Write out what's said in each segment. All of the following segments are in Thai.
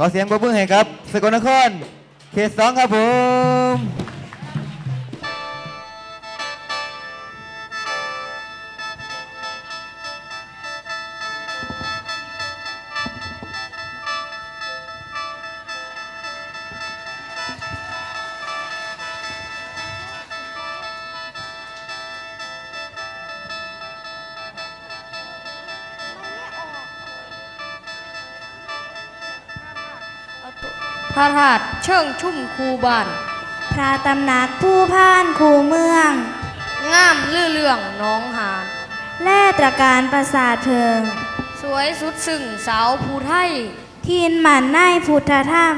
ขอเสียงปรบมือให้ครับสกลนครเขตสองครับผม เชิงชุ่มคูบาน พระตำหนักผู้พานคูเมือง งามลื่อเรื่องหน้องหานแล่ตระการประสาทเพิง สวยสุดซึ่งสาวภูไทยทินหมันในพุทธธรรม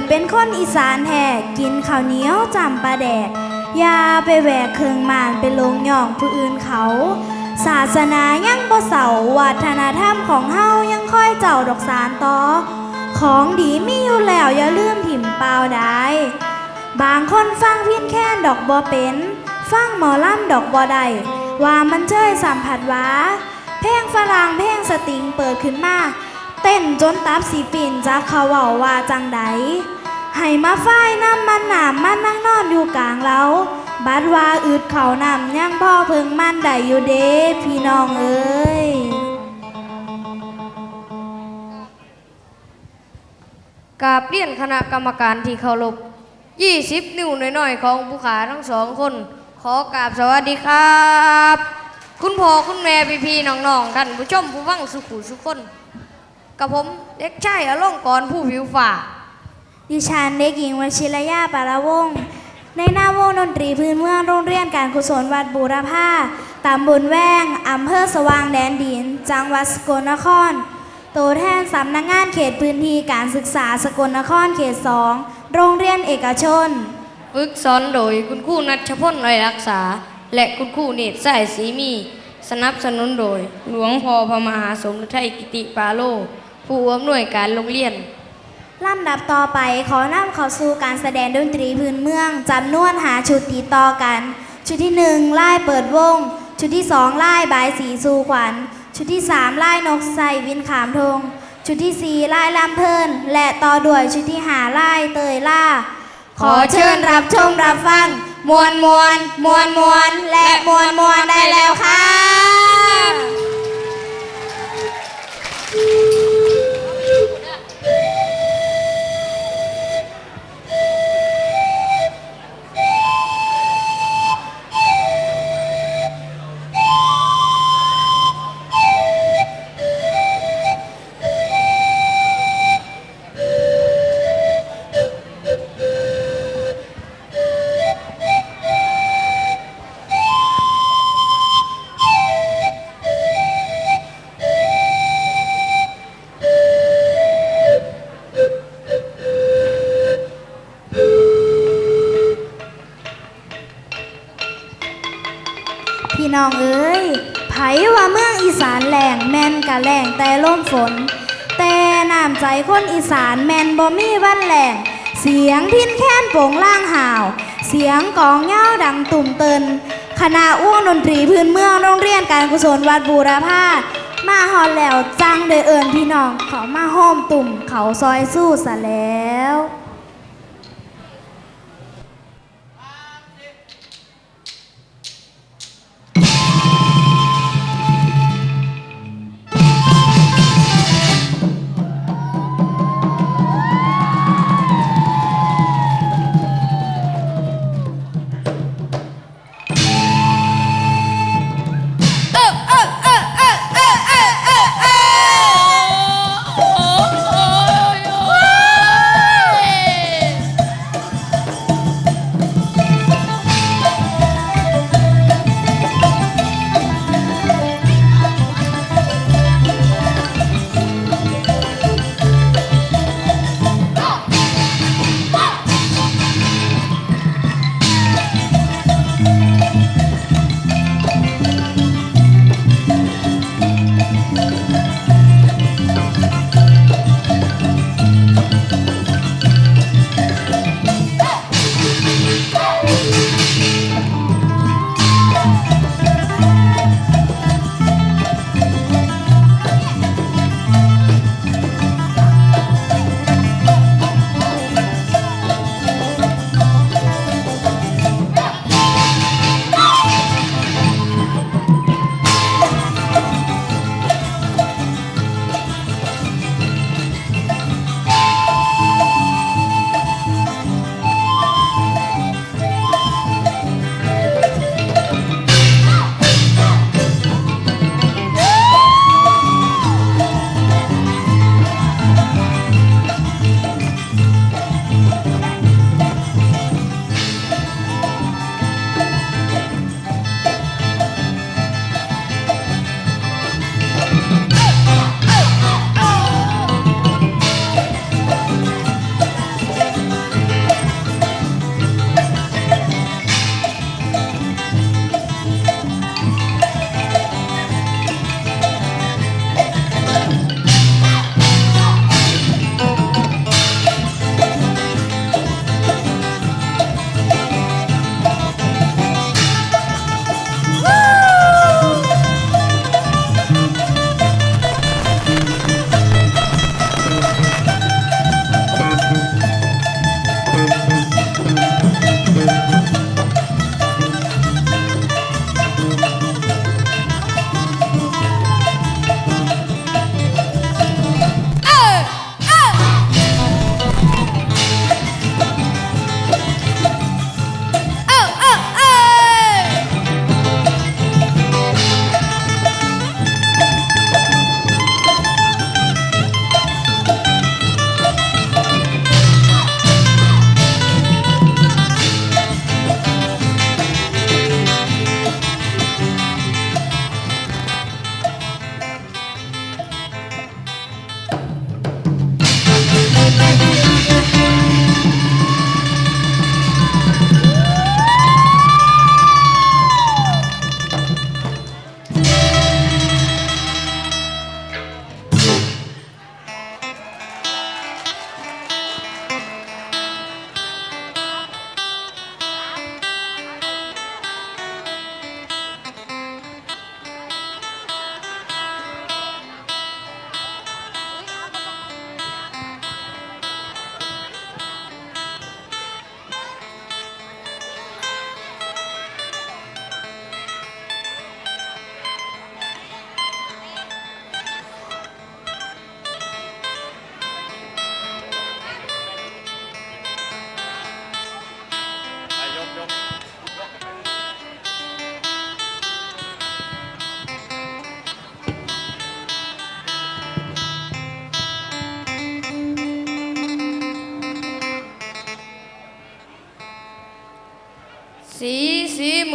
ดเป็นคนอีสานแท้กินข้าวเหนียวจำปลาแดกอย่าไปแหวกเครื่องมานไปลงย่องผู้อื่นเขา ศาสนายังบ่เสาวัฒนธรรมของเฮายังค่อยเจ้าดอกสารต่อ ของดีมีอยู่แล้วอย่าลืมถิ่มเปล่าได้บางคนฟังพินแค่นดอกบ่เป็น ฟังหมอล่ำดอกบ่ได้ว่ามันเชยสัมผัสว่าเพลงฝรั่งเพลงสตริงเปิดขึ้นมา เต้นจนตับสีปิ่นจากเขาเว้าว่าจังใดให้มาฝ้ายน้ำมันหนามมันนั่งนอนอยู่กลางเราบัดว่าอึดเขานำยังพ่อเพึงมันได้อยู่เด้พี่น้องเอ้ยกาบเรียนคณะกรรมการที่เคารพ20 นิ้วหน่อยๆ ของผู้ขาทั้งสองคน ขอกราบสวัสดีครับ คุณพ่อคุณแม่พี่พี่ๆน้องๆท่านผู้ชมผู้ฟังสุขุสุขคน กับผมเด็กชายอลงกรณ์ผู้ผิวฝ่า ดิฉันเด็กหญิงวชิรยาปาระวงศ์ในหน้าวงดนตรีพื้นเมืองโรงเรียนการกุศลวัดบูรพาตำบลแว้งอำเภอสว่างแดนดิน จังหวัดสกลนคร ตัวแทนสำนักงานเขตพื้นที่การศึกษาสกลนครเขตสองโรงเรียนเอกชน ฝึกสอนโดยคุณครูนัชพลไรรักษา และคุณครูเนตรสายสีมี สนับสนุนโดย หลวงพ่อพระมหาสมฤทัยกิติปาโล ผู้อำนวยการโรงเรียน ลำดับต่อไปขอนำเข้าสู่การแสดงดนตรีพื้นเมืองจำนวนหาชุดตีต่อกัน ชุดที่หนึ่งไล่เปิดวง ชุดที่สองไล่บายสีสู่ขวัญ ชุดที่สามไล่นกใส่วินขามธงชุดที่สี่ไล่ลำเพลิน และต่อด้วยชุดที่หาไล่เตยล่า ขอเชิญรับชมรับฟัง มวนมวนมวนมวนและมวนมวนได้แล้วค่ะ อีสานแม่นบ่มีวันแหลงเสียงพินแค้นโป่งล่างห่าว เสียงกองเง้าดังตุ่มเตินคณะอ้วงดนตรีพื้นเมืองโรงเรียนการกุศลวัดบูรพามาฮอดแล้วจังเดอเอิญพี่น้องเขามาห้อมตุ่มเขาซอยสู้สะแล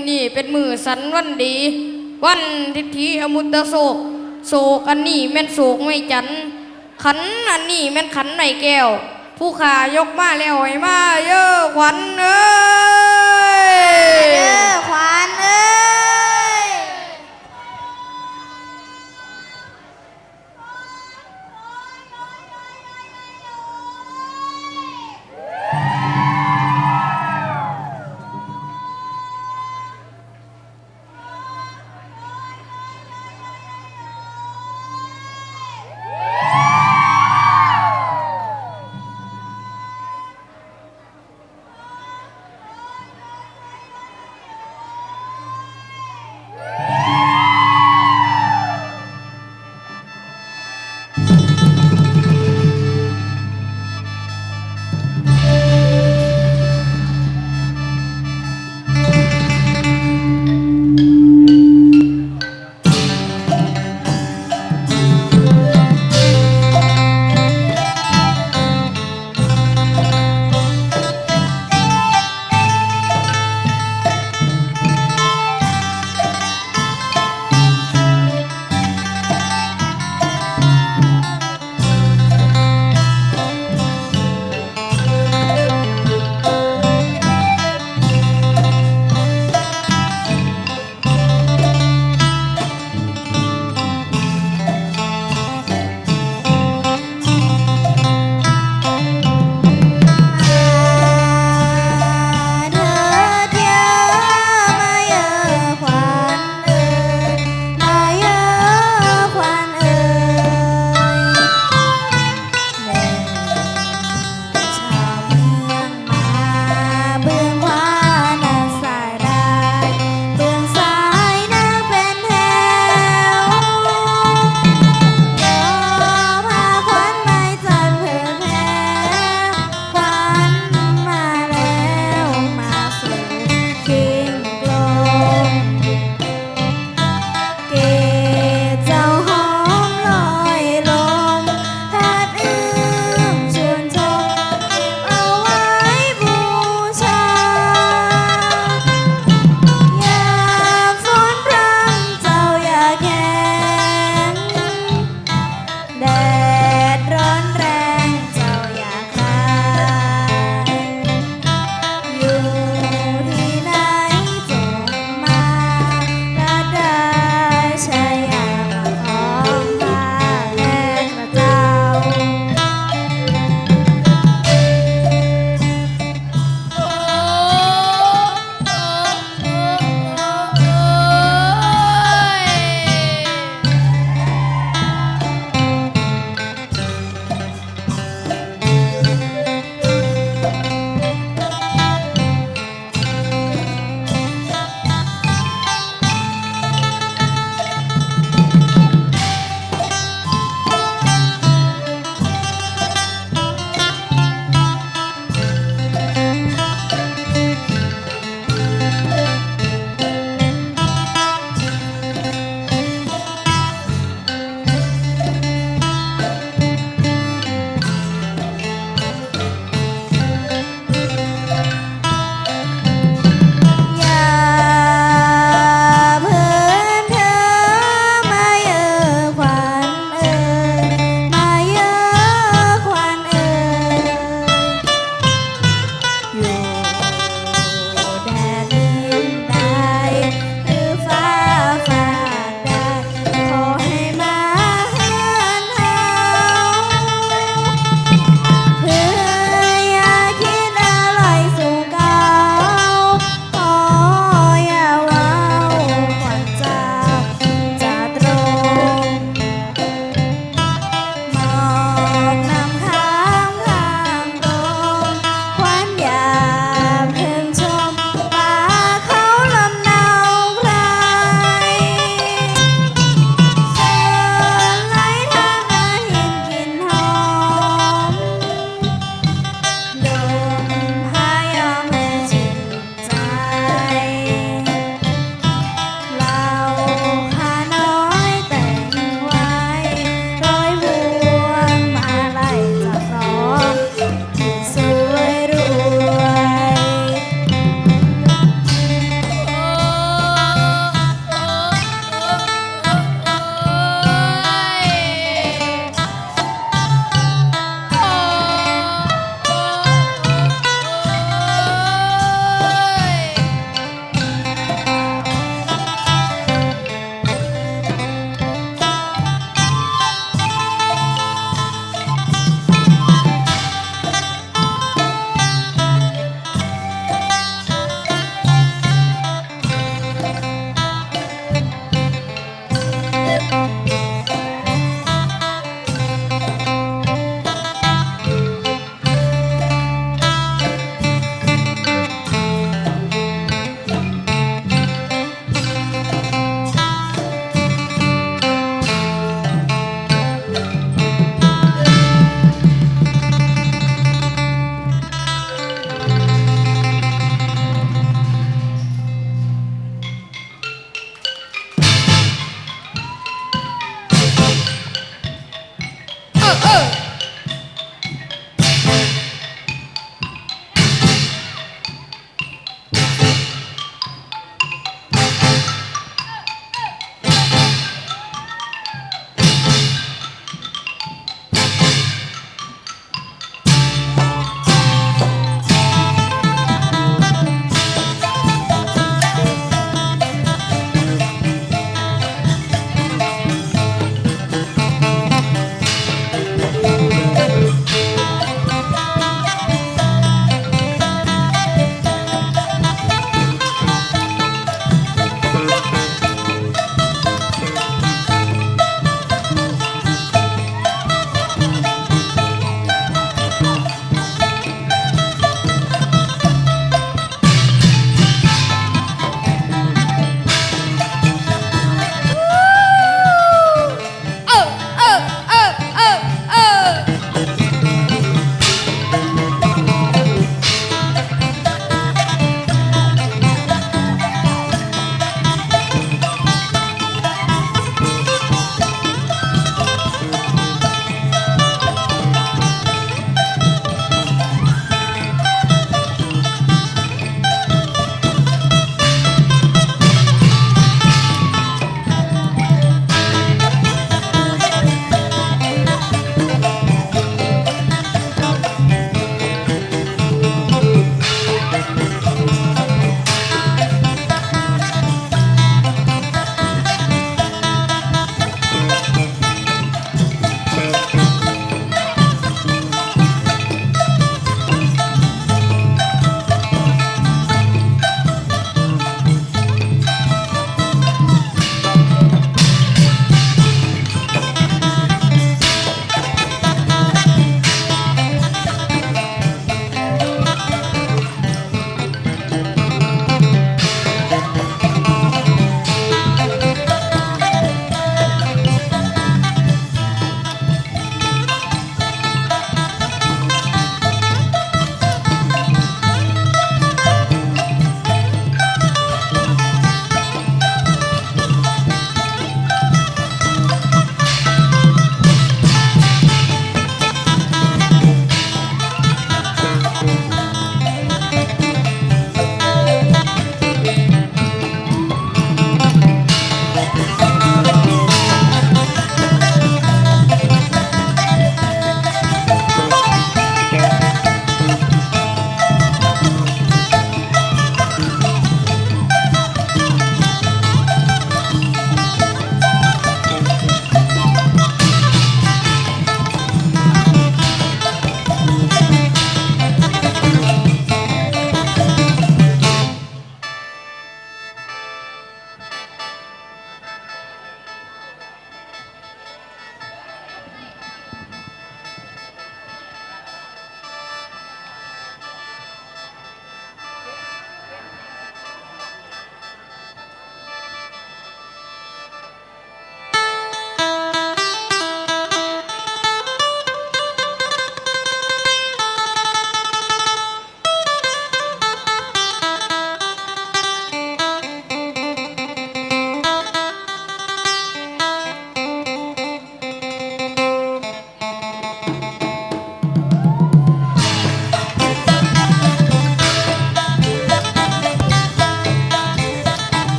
อนี่เป็นมือสันวันดี วันทิธีอมุตโศก โศกอันนี้แม่นโศกไม่จันทันอันนี้แม่นขันไม่แก้ว ผู้ขายกมาแล้วให้มาเยอะขวัญเอ้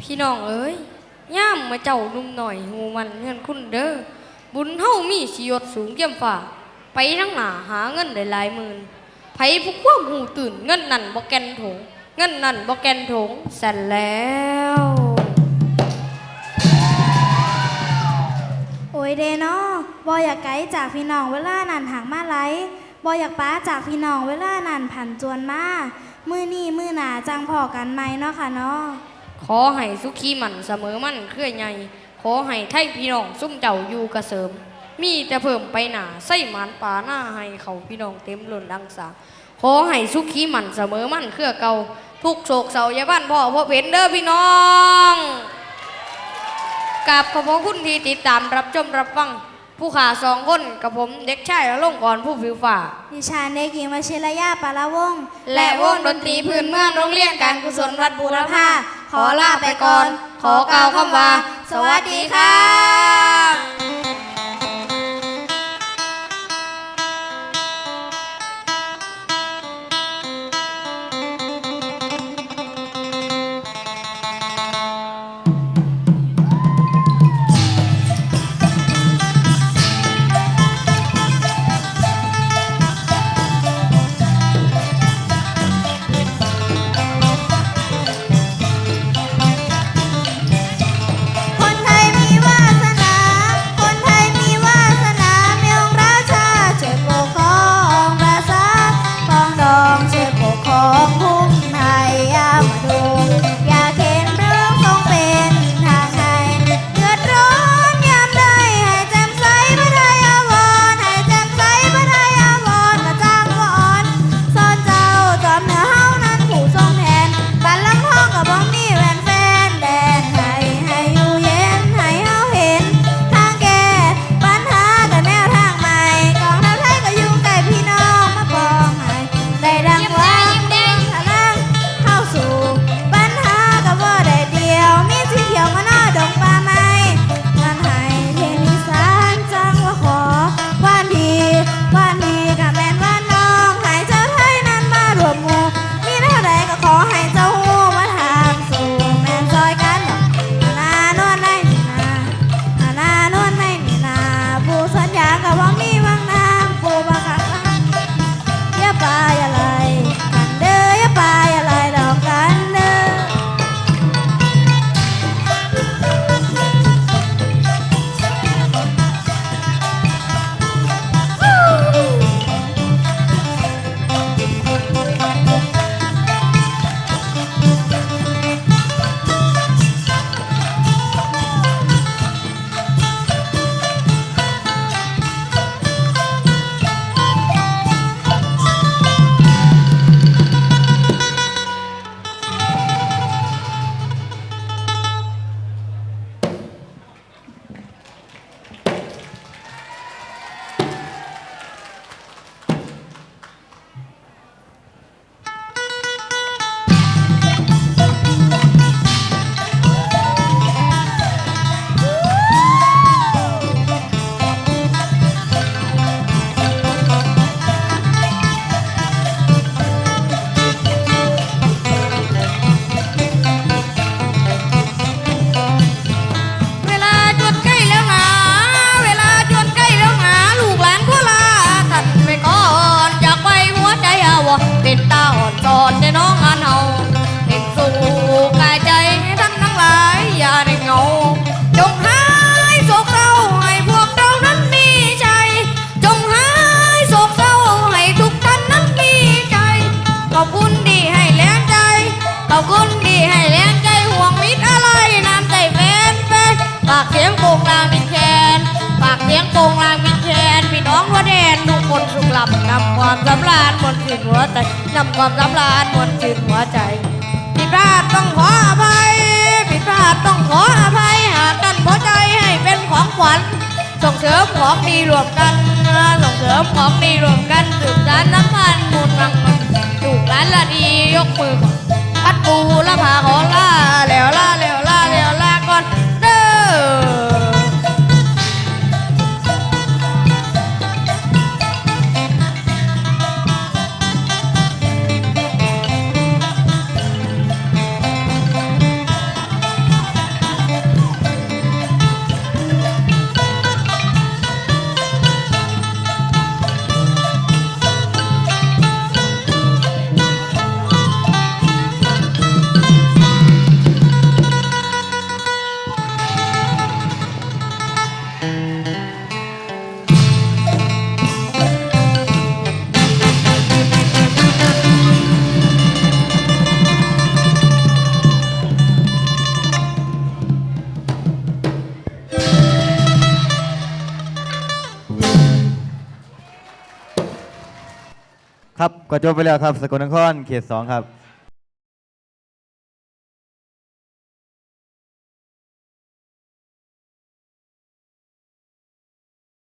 พี่น้องเอ้ยย่ามมาเจ้านุ่มหน่อยหูมันเงินคุณเด้อบุญเฮามีสิยศสูงเกี่ยมฝ่า ไปทั้งหนาหาเงินได้หลายหมื่นไผผู้ความหูตื่นเงินนั่นบ่แกนโถงเงินนั่นบ่แกนโถงเสร็จแล้วโอ้ยเดเนาะบอยากไกลจากพี่น้องเวลานันหางมาไหลบอยากป้าจากพี่น้องเวลานันผันจวนมามือนี่มือหนาจังพอกันไหมเนาะค่ะเนาะ ขอให้สุขีมันเสมอมันเคลื่อใหญ่ขอให้ไทยพี่น้องซุ่มเจ้าอยู่กระเสริม มีแต่เพิ่มไปหนาใส่หมันป่าหน้าให้เขาพี่น้องเต็มล้นดังสาขอให้สุขีมันเสมอมันเครือเก่าทุกโศกเศร้าอย่าบ้านพ่อพ่อเป็นเด้อพี่น้องกับขอบพระคุณที่ติดตามรับชมรับฟังผู้ขาสองคนกับผมเด็กชายอลงกรณ์ผู้ผิวฝ่าดิฉันเด็กหญิงวชิรยาปาลาวงศ์และวงดนตรีพื้นเมืองโรงเรียนการกุศลวัดบูรพา ขอลาไปก่อน ขอกล่าวคำว่า สวัสดีค่ะค ชื่นหัวใจนำความสำราญบนชื่นหัวใจผิดพลาดต้องขออภัยผิดพลาดต้องขออภัยหากกันพอใจให้เป็นของขวัญส่งเสริมของดีรวมกันส่งเสริมของดีรวมกันสืบสานน้ำพันมูลมังมันถูกร้านละดียกมือพัดปูละพาขอลาแล้วลาแล้วลาแล้ว ก็จบไปแล้วครับ สกลนครเขตสองครับ